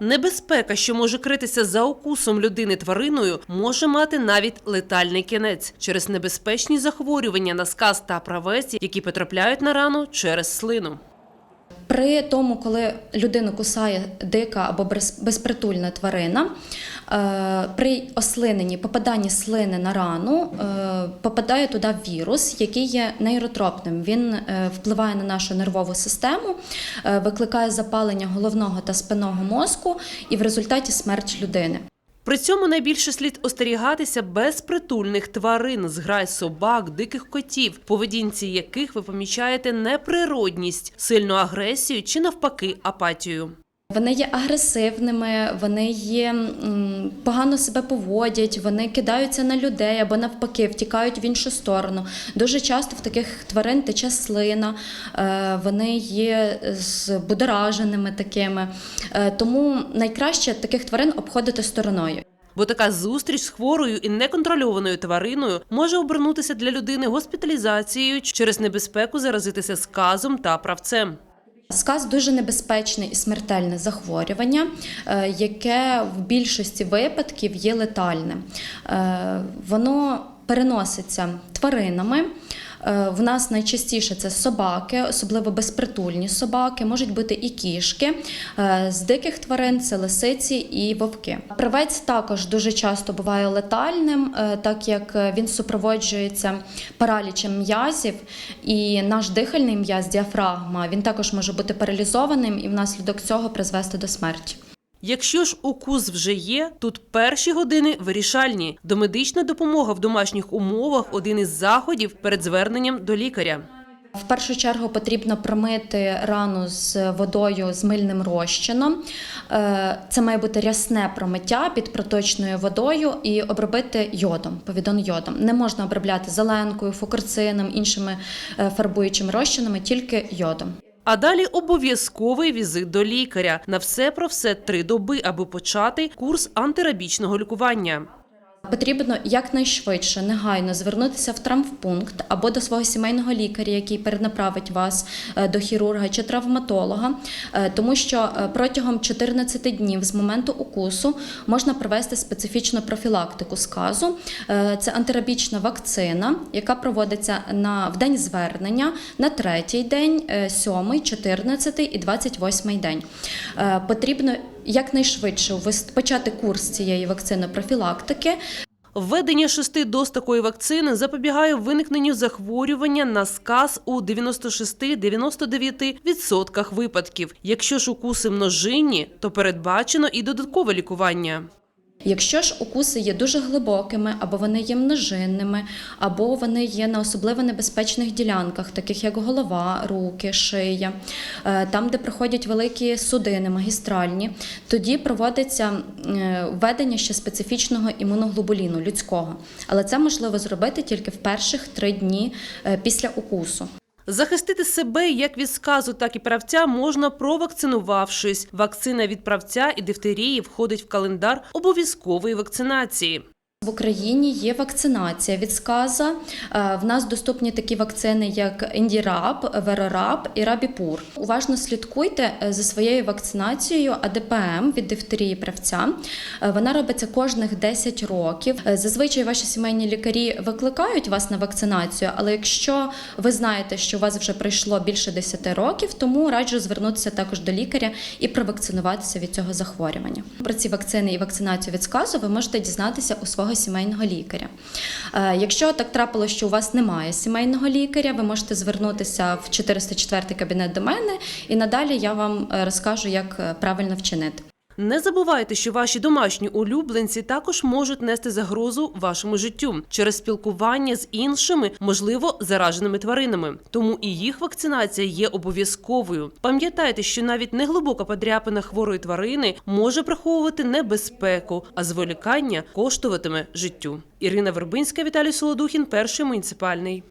Небезпека, що може критися за укусом людини твариною, може мати навіть летальний кінець через небезпечні захворювання на сказ та правець, які потрапляють на рану через слину. При тому, коли людину кусає дика або без- безпритульна тварина, е, при ослиненні, попаданні слини на рану, е, попадає туди вірус, який є нейротропним. Він е, впливає на нашу нервову систему, викликає запалення головного та спинного мозку і в результаті смерть людини. При цьому найбільше слід остерігатися безпритульних тварин, зграй собак, диких котів, поведінці яких ви помічаєте неприродність, сильну агресію чи навпаки апатію. Вони є агресивними, вони є погано себе поводять, вони кидаються на людей або навпаки втікають в іншу сторону. Дуже часто в таких тварин тече слина, е, вони є збудораженими такими. Е, Тому найкраще таких тварин обходити стороною. Бо така зустріч з хворою і неконтрольованою твариною може обернутися для людини госпіталізацією через небезпеку заразитися сказом та правцем. Сказ дуже небезпечне і смертельне захворювання, е, яке в більшості випадків є летальним. Е, Воно переноситься тваринами. Е, В нас найчастіше це собаки, особливо безпритульні собаки, можуть бути і кішки. Е, З диких тварин це лисиці і вовки. Правець також дуже часто буває летальним, е, так як він супроводжується паралічем м'язів, і наш дихальний м'яз, діафрагма, він також може бути паралізованим і внаслідок цього призвести до смерті. Якщо ж укус вже є, тут перші години вирішальні. Домедична допомога в домашніх умовах один із заходів перед зверненням до лікаря. В першу чергу потрібно промити рану з водою з мильним розчином. Е, Це має бути рясне промиття під проточною водою і обробити йодом, повідон йодом. Не можна обробляти зеленкою, фукарцином, іншими е, фарбуючими розчинами, тільки йодом. А далі обов'язковий візит до лікаря. На все про все три доби, аби почати курс антирабічного лікування. Потрібно якнайшвидше, негайно звернутися в травмпункт або до свого сімейного лікаря, який перенаправить вас е, до хірурга чи травматолога, е, тому що е, протягом 14 днів з моменту укусу можна провести специфічну профілактику сказу. Це антирабічна вакцина, яка проводиться на в день звернення на третій день, сьомий, 14 і 28 день. Е, Потрібно якнайшвидше почати курс цієї вакцини профілактики. Введення шести доз такої вакцини запобігає виникненню захворювання на сказ у 96-99% випадків. Якщо ж укуси множинні, то передбачено і додаткове лікування. Якщо ж укуси є дуже глибокими, або вони є множинними, або вони є на особливо небезпечних ділянках, таких як голова, руки, шия, е, там, де проходять великі судини, магістральні, тоді проводиться е, введення ще специфічного імуноглобуліну людського. Але це можливо зробити тільки в перших три дні е, після укусу. Захистити себе як від сказу, так і правця можна провакцинувавшись. Вакцина від правця і дифтерії входить в календар обов'язкової вакцинації. В Україні є вакцинація від сказа. Е, В нас доступні такі вакцини, як Індіраб, Верораб і Рабіпур. Уважно слідкуйте е, за своєю вакцинацією АДПМ від дифтерії правця. Е, Вона робиться кожних 10 років. Зазвичай ваші сімейні лікарі викликають вас на вакцинацію, але якщо ви знаєте, що у вас вже пройшло більше 10 років, тому раджу звернутися також до лікаря і провакцинуватися від цього захворювання. Про ці вакцини і вакцинацію від сказу ви можете дізнатися у свого сімейного лікаря. Е, Якщо так трапилося, що у вас немає сімейного лікаря, ви можете звернутися в 404 кабінет до мене, і надалі я вам е, розкажу, як е, правильно вчинити. Не забувайте, що ваші домашні улюбленці також можуть нести загрозу вашому життю через спілкування з іншими, можливо, зараженими тваринами. Тому і їх вакцинація є обов'язковою. Пам'ятайте, що навіть неглибока подряпина хворої тварини може приховувати небезпеку, а зволікання коштуватиме життю. Ірина Вербинська, Віталій Солодухін, перший муніципальний.